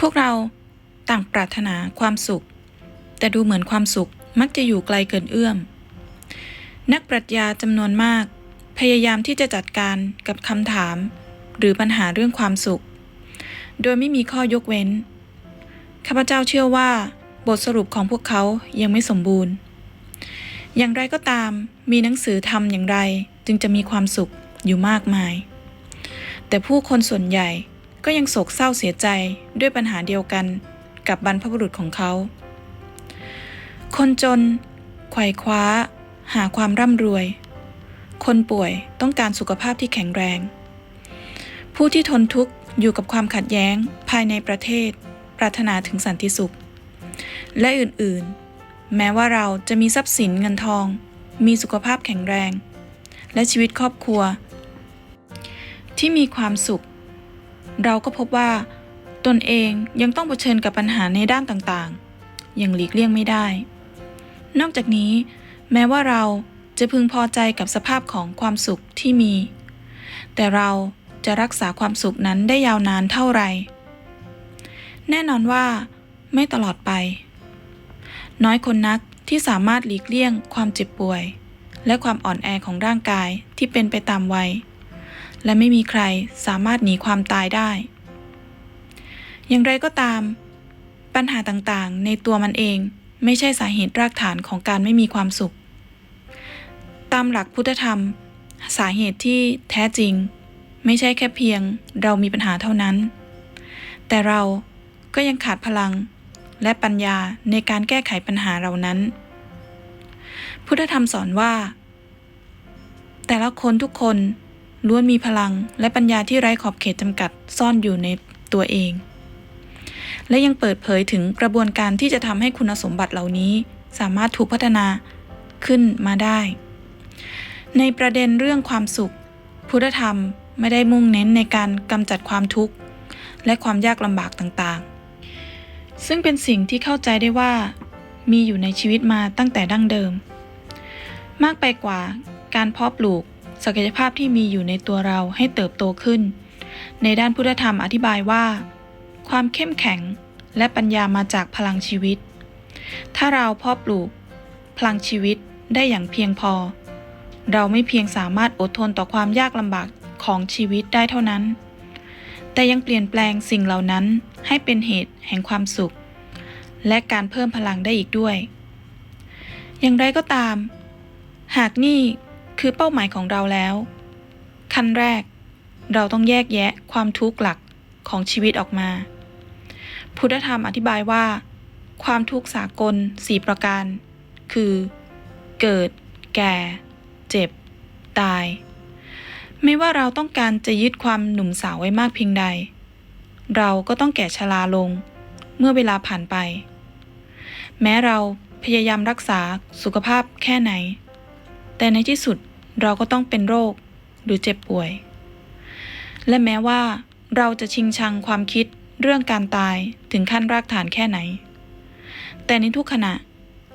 พวกเราต่างปรารถนาความสุข แต่ดูเหมือนความสุขมักจะอยู่ไกลเกินเอื้อม นักปรัชญาจำนวนมาก พยายามที่จะจัดการกับคำถาม หรือปัญหาเรื่องความสุข โดยไม่มีข้อยกเว้น ข้าพเจ้าเชื่อว่า บทสรุปของพวกเขายังไม่สมบูรณ์ อย่างไรก็ตาม มีหนังสือทำอย่างไรจึงจะมีความสุขอยู่มากมาย แต่ผู้คนส่วนใหญ่ ก็ยังโศกเศร้าเสียใจด้วยปัญหาเดียวกันกับบรรพบุรุษของเขา คนจนไขว่คว้า หาความร่ำรวย คนป่วยต้องการสุขภาพที่แข็งแรง ผู้ที่ทนทุกข์อยู่กับความขัดแย้งภายในประเทศ ปรารถนาถึงสันติสุข และอื่นๆ แม้ว่าเราจะมีทรัพย์สินเงินทอง มีสุขภาพแข็งแรง และชีวิตครอบครัว ที่มีความสุข เราก็พบว่า ตนเองยังต้องเผชิญกับปัญหาในด้านต่างๆ อย่างหลีกเลี่ยงไม่ได้ นอกจากนี้ แม้ว่าเราจะพึงพอใจกับสภาพของความสุขที่มี แต่เราจะรักษาความสุขนั้นได้ยาวนานเท่าไหร่ แน่นอนว่า ไม่ตลอดไป น้อยคนนักที่สามารถหลีกเลี่ยงความเจ็บป่วย และความอ่อนแอของร่างกายที่เป็นไปตามวัย และไม่มีใครสามารถหนีความตายได้ อย่างไรก็ตาม ปัญหาต่างๆ ในตัวมันเองไม่ใช่สาเหตุรากฐานของการไม่มีความสุข ตามหลักพุทธธรรม สาเหตุที่แท้จริง ไม่ใช่แค่เพียงเรามีปัญหาเท่านั้น แต่เราก็ยังขาดพลังและปัญญาในการแก้ไขปัญหาเหล่านั้น พุทธธรรมสอนว่า แต่ละคนทุกคน ล้วนมีพลังและปัญญาที่ไร้ขอบเขตจำกัดซ่อนอยู่ในตัวเอง และยังเปิดเผยถึงกระบวนการที่จะทำให้คุณสมบัติเหล่านี้ สามารถถูกพัฒนาขึ้นมาได้ ในประเด็นเรื่องความสุข พุทธธรรมไม่ได้มุ่งเน้นในการกำจัดความทุกข์ และความยากลำบากต่างๆ ซึ่งเป็นสิ่งที่เข้าใจได้ว่า มีอยู่ในชีวิตมาตั้งแต่ดั้งเดิม มากไปกว่าการเพาะปลูก ศักยภาพที่มีอยู่ในตัวเราให้เติบโตขึ้น ในด้านพุทธธรรมอธิบายว่า ความเข้มแข็งและปัญญามาจากพลังชีวิต ถ้าเราเพาะปลูก พลังชีวิตได้อย่างเพียงพอ เราไม่เพียงสามารถอดทนต่อความยากลำบากของชีวิตได้เท่านั้น แต่ยังเปลี่ยนแปลงสิ่งเหล่านั้นให้เป็นเหตุแห่งความสุข และการเพิ่มพลังได้อีกด้วย อย่างไรก็ตาม หากนี่ คือเป้าหมายของเราแล้ว ขั้นแรก เราต้องแยกแยะความทุกข์หลักของชีวิตออกมา พุทธธรรมอธิบายว่า ความทุกข์สากลสี่ประการ คือ เกิด แก่ เจ็บ ตาย ไม่ว่าเราต้องการจะยึดความหนุ่มสาวไว้มากเพียงใด เราก็ต้องแก่ชราลง เมื่อเวลาผ่านไป แม้เราพยายามรักษาสุขภาพแค่ไหน แต่ในที่สุดเราก็ต้องเป็นโรคหรือเจ็บป่วย และแม้ว่าเราจะชิงชังความคิดเรื่องการตายถึงขั้นรากฐานแค่ไหน แต่ในทุกขณะ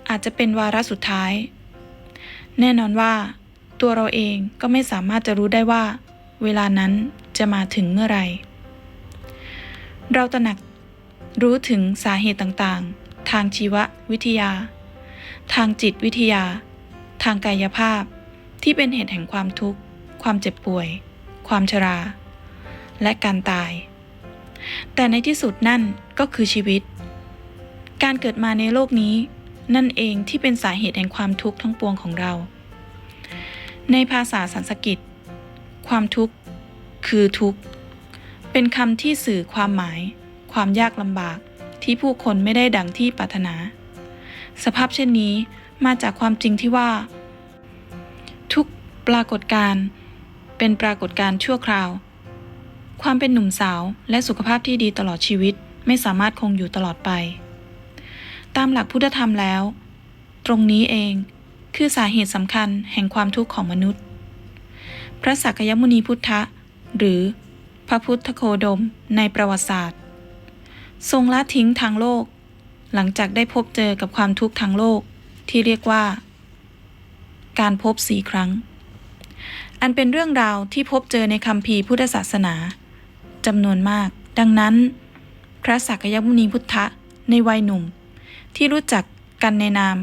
อาจจะเป็นวาระสุดท้าย แน่นอนว่า ตัวเราเองก็ไม่สามารถจะรู้ได้ว่า เวลานั้นจะมาถึงเมื่อไร เราตระหนักรู้ถึงสาเหตุต่างๆ ทางชีววิทยา ทางจิตวิทยา ทางกายภาพที่เป็นเหตุแห่งความทุกข์ ความเจ็บป่วย ความชรา และการตาย แต่ในที่สุดนั่นก็คือชีวิต การเกิดมาในโลกนี้ นั่นเองที่เป็นสาเหตุแห่งความทุกข์ทั้งปวงของเรา ในภาษาสันสกฤต ความทุกข์ คือทุกข์ เป็นคำที่สื่อความหมาย ความยากลำบากที่ผู้คนไม่ได้ดังที่ปรารถนา สภาพเช่นนี้ มาจากความจริงที่ว่า ทุกปรากฏการณ์เป็นปรากฏการณ์ชั่วคราว ความเป็นหนุ่มสาวและสุขภาพที่ดีตลอดชีวิตไม่สามารถคงอยู่ตลอดไป ตามหลักพุทธธรรมแล้ว ตรงนี้เองคือสาเหตุสำคัญแห่งความทุกข์ของมนุษย์ พระสักยมุนีพุทธะ หรือพระพุทธโคดมในประวัติศาสตร์ ทรงละทิ้งทางโลก หลังจากได้พบเจอกับความทุกข์ทางโลก ที่เรียกว่า การพบสี่ครั้ง อันเป็นเรื่องราวที่พบเจอในคำพีร์พุทธศาสนาจำนวนมาก ดังนั้นพระระสักยมุนีพุทธะในวัยหนุ่ม ที่รู้จักกันในนาม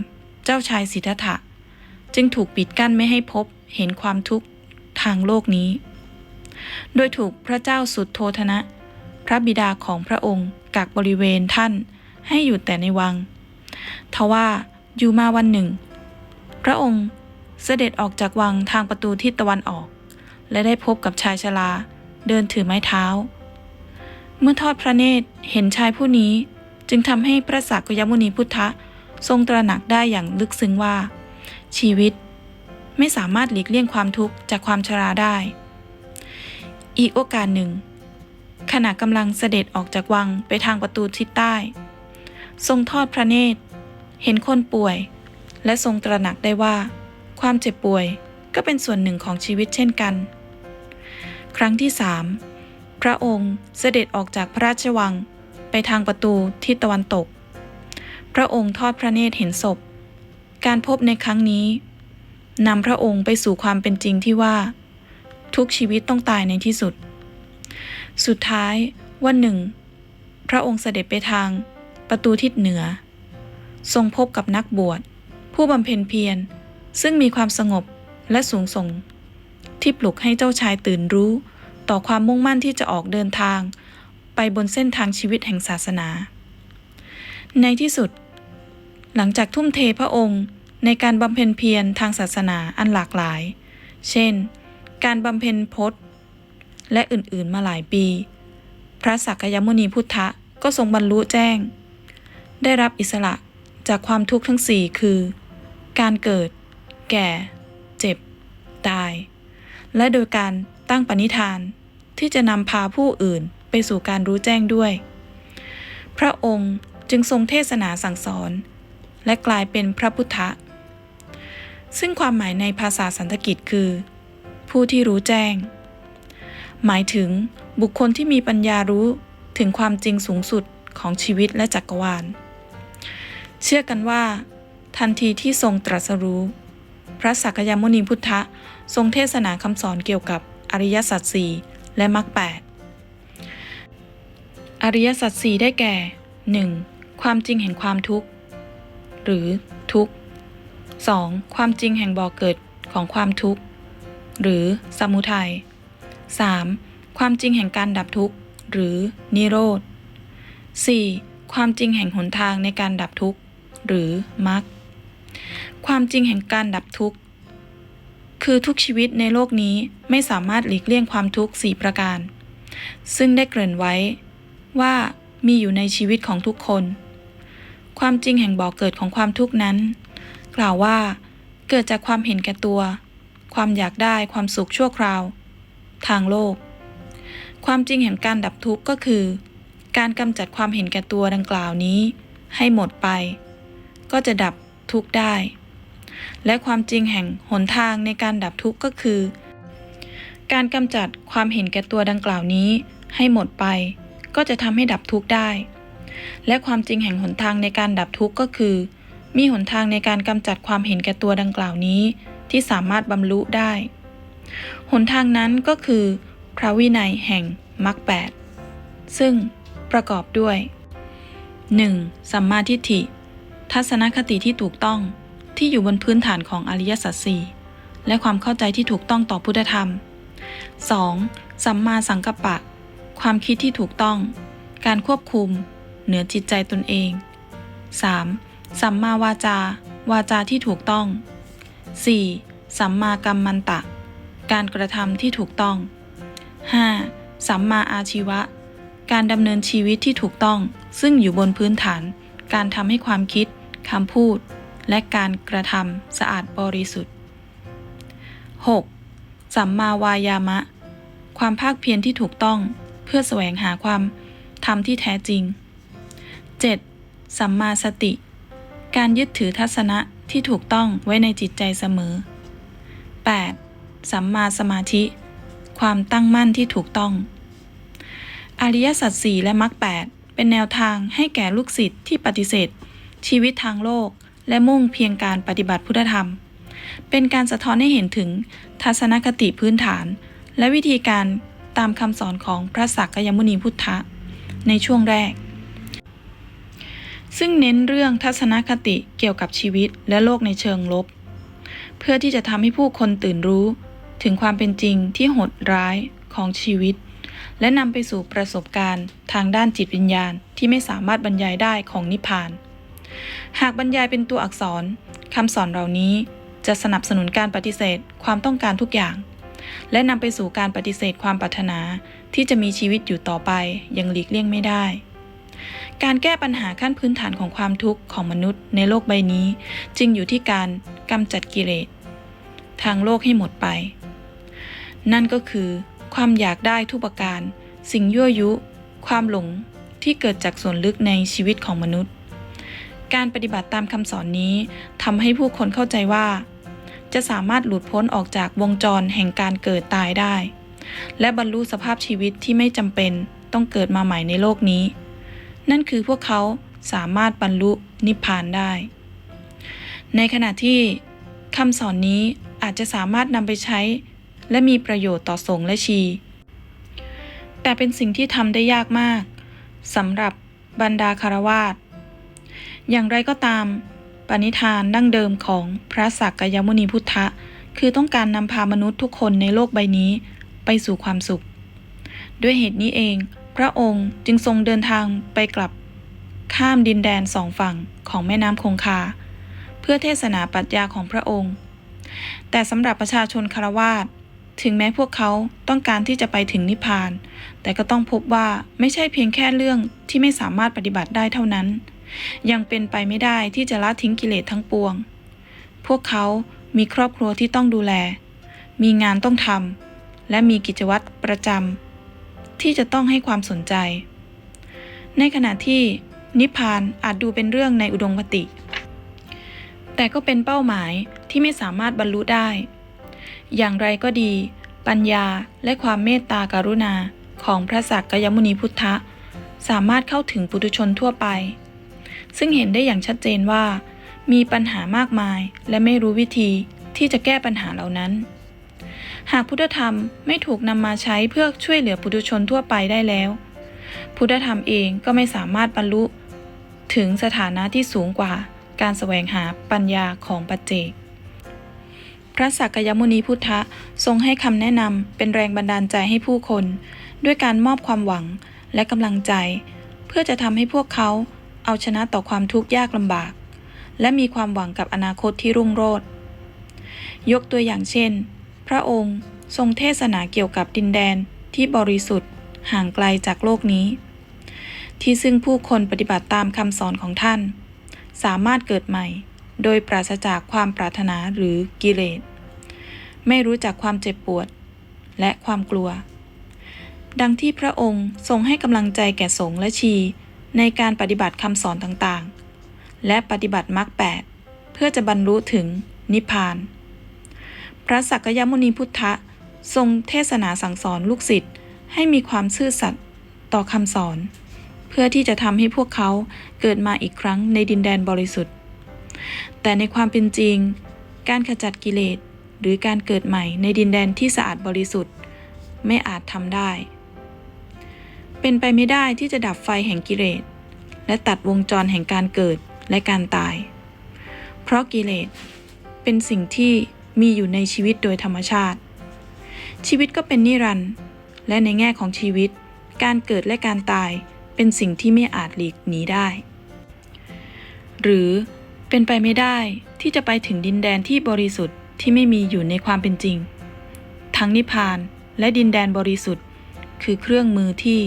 เจ้าชายสิทธัตถะ จึงถูกปิดกั้นไม่ให้พบเห็นความทุกข์ทางโลกนี้ โดยถูกพระเจ้าสุดโทธนะ พระบิดาของพระองค์กักบริเวณท่านให้อยู่แต่ในวัง ทว่า อยู่มาวันหนึ่ง พระองค์เสด็จออกจากวังทางประตูทิศตะวันออก และได้พบกับชายชราเดินถือไม้เท้า เมื่อทอดพระเนตรเห็นชายผู้นี้จึงทำให้พระสักยมุนีพุทธะทรงตระหนักได้อย่างลึกซึ้งว่า ชีวิตไม่สามารถหลีกเลี่ยงความทุกข์จากความชราได้ อีกโอกาสหนึ่ง ขณะกำลังเสด็จออกจากวังไปทางประตูทิศใต้ ทรงทอดพระเนตร เห็นคนป่วย และทรงตระหนักได้ว่า ความเจ็บป่วยก็เป็นส่วนหนึ่งของชีวิตเช่นกัน ครั้งที่สามพระองค์เสด็จออกจากพระราชวังไปทางประตูทิศตะวันตก พระองค์ทอดพระเนตรเห็นศพ การพบในครั้งนี้นำพระองค์ไปสู่ความเป็นจริงที่ว่า ทุกชีวิตต้องตายในที่สุด สุดท้ายวันหนึ่ง พระองค์เสด็จไปทางประตูทิศเหนือ ทรงพบกับนักบวช ผู้บำเพ็ญเพียร ซึ่งมีความสงบและสูงส่ง ที่ปลุกให้เจ้าชายตื่นรู้ ต่อความมุ่งมั่นที่จะออกเดินทาง ไปบนเส้นทางชีวิตแห่งศาสนา ในที่สุด หลังจากทุ่มเทพระองค์ในการบำเพ็ญเพียรทางศาสนาอันหลากหลาย เช่น การบำเพ็ญพจน์ และอื่นๆมาหลายปี พระสักยมุนีพุทธะก็ทรงบรรลุแจ้ง ได้รับอิสระ จากความทุกข์ทั้งสี่คือ การเกิด แก่ เจ็บ ตาย และโดยการตั้งปณิธานที่จะนำพาผู้อื่นไปสู่การรู้แจ้งด้วย พระองค์จึงทรงเทศนาสั่งสอน และกลายเป็นพระพุทธซึ่งความหมายในภาษาสันสกฤตคือ ผู้ที่รู้แจ้ง หมายถึงบุคคลที่มีปัญญารู้ถึงความจริงสูงสุดของชีวิตและจักรวาล เชื่อกันว่า ทันทีที่ทรงตรัสรู้ พระสักยมุนีพุทธะทรงเทศนาคำสอนเกี่ยวกับอริยสัจสี่และมรรคแปดอริยสัจสี่ได้แก่ 1. ความจริงแห่งความทุกข์ หรือทุกข์ 2. ความจริงแห่งบ่อเกิดของความทุกข์ หรือสมุทัย 3. ความจริงแห่งการดับทุกข์ หรือนิโรธ 4. ความจริงแห่งหนทางในการดับทุกข์ หรือมรรคความจริงแห่งการดับทุกข์ คือทุกชีวิตในโลกนี้ไม่สามารถหลีกเลี่ยงความทุกข์สี่ประการ ซึ่งได้เกริ่นไว้ว่ามีอยู่ในชีวิตของทุกคน ความจริงแห่งบ่อกเกิดของความทุกข์นั้น กล่าวว่า เกิดจากความเห็นแก่ตัว ความอยากได้ความสุขชั่วคราว ทางโลก ความจริงแห่งการดับทุกข์ก็คือ การกำจัดความเห็นแก่ตัวดังกล่าวนี้ ให้หมดไป ก็จะดับทุกข์ได้ และความจริงแห่งหนทางในการดับทุกข์ก็คือ การกำจัดความเห็นแก่ตัวดังกล่าวนี้ให้หมดไป ก็จะทำให้ดับทุกข์ได้ และความจริงแห่งหนทางในการดับทุกข์ก็คือ มีหนทางในการกำจัดความเห็นแก่ตัวดังกล่าวนี้ ที่สามารถบรรลุได้ หนทางนั้นก็คือ พระวินัยแห่งมรรคแปดซึ่งประกอบด้วย 1. สัมมาทิฏฐิ ทัศนคติที่ถูกต้องที่อยู่บนพื้นฐานของอริยสัจสี่และความเข้าใจที่ถูกต้องต่อพุทธธรรม 2. สัมมาสังกัปปะ ความคิดที่ถูกต้อง การควบคุม เหนือจิตใจตนเอง 3. สัมมาวาจา วาจาที่ถูกต้อง 4. สัมมากัมมันตะ การกระทำที่ถูกต้อง 5. สัมมาอาชีวะ การดำเนินชีวิตที่ถูกต้อง ซึ่งอยู่บนพื้นฐาน การทำให้ความคิด คำพูด และการกระทำสะอาดบริสุทธิ์ 6. สัมมาวายามะ ความภาคเพียรที่ถูกต้องเพื่อแสวงหาความธรรมที่แท้จริง 7. สัมมาสติ การยึดถือทัศนะที่ถูกต้องไว้ในจิตใจเสมอ 8. สัมมาสมาธิ ความตั้งมั่นที่ถูกต้อง อริยสัจสี่และมรรคแปดเป็นแนวทางให้แก่ลูกศิษย์ที่ปฏิเสธ ชีวิตทางโลก และมุ่งเพียงการปฏิบัติพุทธธรรม เป็นการสะท้อนให้เห็นถึงทัศนคติพื้นฐาน และวิธีการตามคำสอนของพระสักยมุนีพุทธะ ในช่วงแรก ซึ่งเน้นเรื่องทัศนคติเกี่ยวกับชีวิตและโลกในเชิงลบ เพื่อที่จะทำให้ผู้คนตื่นรู้ถึงความเป็นจริงที่โหดร้ายของชีวิต และนำไปสู่ประสบการณ์ทางด้านจิตวิญญาณที่ไม่สามารถบรรยายได้ของนิพพาน หากบรรยายเป็นตัวอักษรคำสอนเหล่านี้จะสนับสนุนการปฏิเสธความต้องการทุกอย่าง และนำไปสู่การปฏิเสธความปรารถนาที่จะมีชีวิตอยู่ต่อไปย่างหลีกเลี่ยงไม่ได้ การแก้ปัญหาขั้นพื้นฐานของความทุกข์ของมนุษย์ในโลกใบนี้ จึงอยู่ที่การกำจัดกิเลสทางโลกให้หมดไป นั่นก็คือความอยากได้ทุกประการ สิ่งยั่วยุ ความหลงที่เกิดจากส่วนลึกในชีวิตของมนุษย์ การปฏิบัติตามคำสอนนี้ทำให้ผู้คนเข้าใจว่า จะสามารถหลุดพ้นออกจากวงจรแห่งการเกิดตายได้ และบรรลุสภาพชีวิตที่ไม่จำเป็นต้องเกิดมาใหม่ในโลกนี้ นั่นคือพวกเขาสามารถบรรลุนิพพานได้ ในขณะที่คำสอนนี้อาจจะสามารถนำไปใช้ และมีประโยชน์ต่อสงฆ์และชี แต่เป็นสิ่งที่ทำได้ยากมากสำหรับบรรดาคารวาส อย่างไรก็ตาม ปณิธานดั้งเดิมของพระสักกยมุนีพุทธะ คือต้องการนำพามนุษย์ทุกคนในโลกใบนี้ไปสู่ความสุข ด้วยเหตุนี้เอง พระองค์จึงทรงเดินทางไปกลับข้ามดินแดนสองฝั่งของแม่น้ำคงคา เพื่อเทศนาปรัชญาของพระองค์ แต่สำหรับประชาชนคารวาสถึงแม้พวกเขาต้องการที่จะไปถึงนิพพาน แต่ก็ต้องพบว่าไม่ใช่เพียงแค่เรื่องที่ไม่สามารถปฏิบัติได้เท่านั้น ยังเป็นไปไม่ได้ที่จะละทิ้งกิเลสทั้งปวง พวกเขามีครอบครัวที่ต้องดูแล มีงานต้องทำและมีกิจวัตรประจำที่จะต้องให้ความสนใจ ในขณะที่นิพพานอาจดูเป็นเรื่องในอุดมคติ แต่ก็เป็นเป้าหมายที่ไม่สามารถบรรลุได้ อย่างไรก็ดี ปัญญาและความเมตตาการุณาของพระสักกยมุนีพุทธะ สามารถเข้าถึงปุถุชนทั่วไป ซึ่งเห็นได้อย่างชัดเจนว่า มีปัญหามากมายและไม่รู้วิธีที่จะแก้ปัญหาเหล่านั้น หากพุทธธรรมไม่ถูกนำมาใช้เพื่อช่วยเหลือปุถุชนทั่วไปได้แล้ว พุทธธรรมเองก็ไม่สามารถบรรลุ ถึงสถานะที่สูงกว่าการแสวงหาปัญญาของปัจเจก พระสักกยมุนีพุทธะทรงให้คำแนะนำเป็นแรงบันดาลใจให้ผู้คน ด้วยการมอบความหวังและกำลังใจ เพื่อจะทำให้พวกเขา เอาชนะต่อความทุกข์ยากลำบาก และมีความหวังกับอนาคตที่รุ่งโรจน์ยกตัวอย่างเช่น พระองค์ทรงเทศนาเกี่ยวกับดินแดนที่บริสุทธิ์ห่างไกลจากโลกนี้ ที่ซึ่งผู้คนปฏิบัติตามคำสอนของท่าน สามารถเกิดใหม่ โดยปราศจากความปรารถนาหรือกิเลส ไม่รู้จักความเจ็บปวด และความกลัว ดังที่พระองค์ทรงให้กำลังใจแก่สงฆ์และชี ในการปฏิบัติคำสอนต่างๆ และปฏิบัติมรรคแปดเพื่อจะบรรลุถึงนิพพาน พระสักยมุนีพุทธะทรงเทศนาสั่งสอนลูกศิษย์ให้มีความซื่อสัตย์ต่อคำสอน เพื่อที่จะทำให้พวกเขาเกิดมาอีกครั้งในดินแดนบริสุทธิ์ แต่ในความเป็นจริง การขจัดกิเลสหรือการเกิดใหม่ในดินแดนที่สะอาดบริสุทธิ์ ไม่อาจทำได้ เป็นไปไม่ได้ที่จะดับไฟแห่งกิเลสและตัดวงจรแห่งการเกิดและการตาย เพราะกิเลสเป็นสิ่งที่มีอยู่ในชีวิตโดยธรรมชาติ ชีวิตก็เป็นนิรันดร์และในแง่ของชีวิต การเกิดและการตายเป็นสิ่งที่ไม่อาจหลีกหนีได้ หรือเป็นไปไม่ได้ที่จะไปถึงดินแดนที่บริสุทธิ์ที่ไม่มีอยู่ในความเป็นจริง ทั้งนิพพานและดินแดนบริสุทธิ์ คือเครื่องมือที่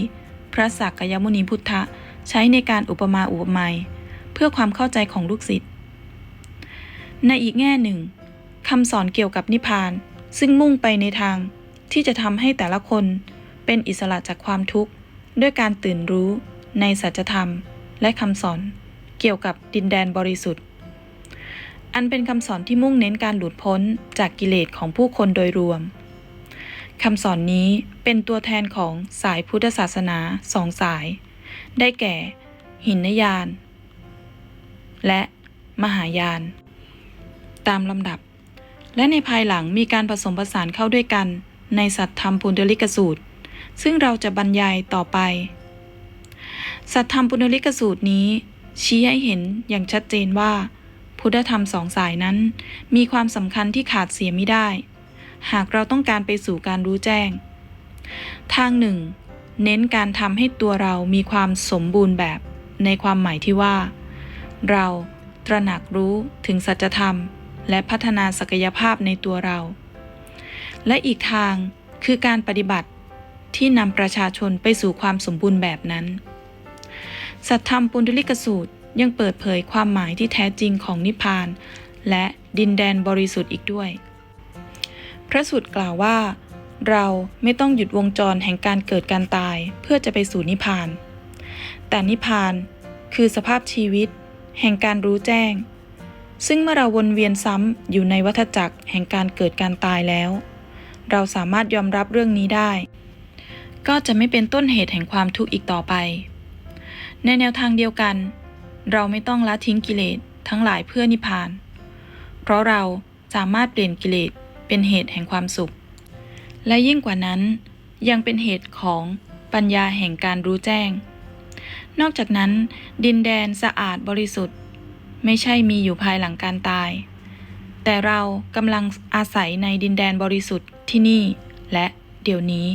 พระสักกยมุนีพุทธะใช้ในการอุปมาอุปไมยเพื่อความเข้าใจของลูกศิษย์ ในอีกแง่หนึ่งคำสอนเกี่ยวกับนิพพาน ซึ่งมุ่งไปในทางที่จะทำให้แต่ละคนเป็นอิสระจากความทุกข์ ด้วยการตื่นรู้ในสัจธรรม และคำสอน เกี่ยวกับดินแดนบริสุทธิ์ อันเป็นคำสอนที่มุ่งเน้นการหลุดพ้นจากกิเลสของผู้คนโดยรวม คำสอนนี้เป็นตัวแทนของสายพุทธศาสนาสองสาย ได้แก่ หินยาน และมหายาน ตามลำดับ และในภายหลังมีการผสมผสานเข้าด้วยกัน ในสัตธรรมปุณณลิกสูตร ซึ่งเราจะบรรยายต่อไป สัตธรรมปุณณลิกสูตรนี้ ชี้ให้เห็นอย่างชัดเจนว่า พุทธธรรมสองสายนั้น มีความสำคัญที่ขาดเสียไม่ได้ หากเราต้องการไปสู่การรู้แจ้ง ทางหนึ่ง เน้นการทำให้ตัวเรามีความสมบูรณ์แบบในความหมายที่ว่า เราตระหนักรู้ถึงสัจธรรม และพัฒนาศักยภาพในตัวเรา และอีกทางคือการปฏิบัติที่นำประชาชนไปสู่ความสมบูรณ์แบบนั้น สัทธรรมปุณณลิกสูตรยังเปิดเผยความหมายที่แท้จริงของนิพพาน และดินแดนบริสุทธิ์อีกด้วย พระสูตรกล่าวว่า เราไม่ต้องหยุดวงจรแห่งการเกิดการตายเพื่อจะไปสู่นิพพาน แต่นิพพานคือสภาพชีวิต แห่งการรู้แจ้ง ซึ่งเมื่อเราวนเวียนซ้ำอยู่ในวัฏจักรแห่งการเกิดการตายแล้ว เราสามารถยอมรับเรื่องนี้ได้ ก็จะไม่เป็นต้นเหตุแห่งความทุกข์อีกต่อไป ในแนวทางเดียวกัน เราไม่ต้องละทิ้งกิเลสทั้งหลายเพื่อนิพพาน เพราะเราสามารถเปลี่ยนกิเลส เป็นเหตุแห่งความสุข และยิ่งกว่านั้นยังเป็นเหตุของปัญญาแห่งการรู้แจ้ง นอกจากนั้นดินแดนสะอาดบริสุทธิ์ ไม่ใช่มีอยู่ภายหลังการตาย แต่เรากำลังอาศัยในดินแดนบริสุทธิ์ที่นี่และเดี๋ยวนี้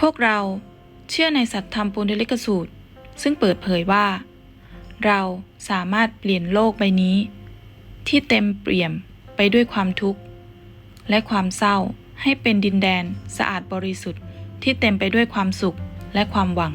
พวกเราเชื่อในสัตธรรมปุณณลิกสูตร ซึ่งเปิดเผยว่า เราสามารถเปลี่ยนโลกใบนี้ ที่เต็มเปี่ยมไปด้วยความทุกข์ และความเศร้า ให้เป็นดินแดน สะอาดบริสุทธิ์ที่เต็มไปด้วยความสุขและความหวัง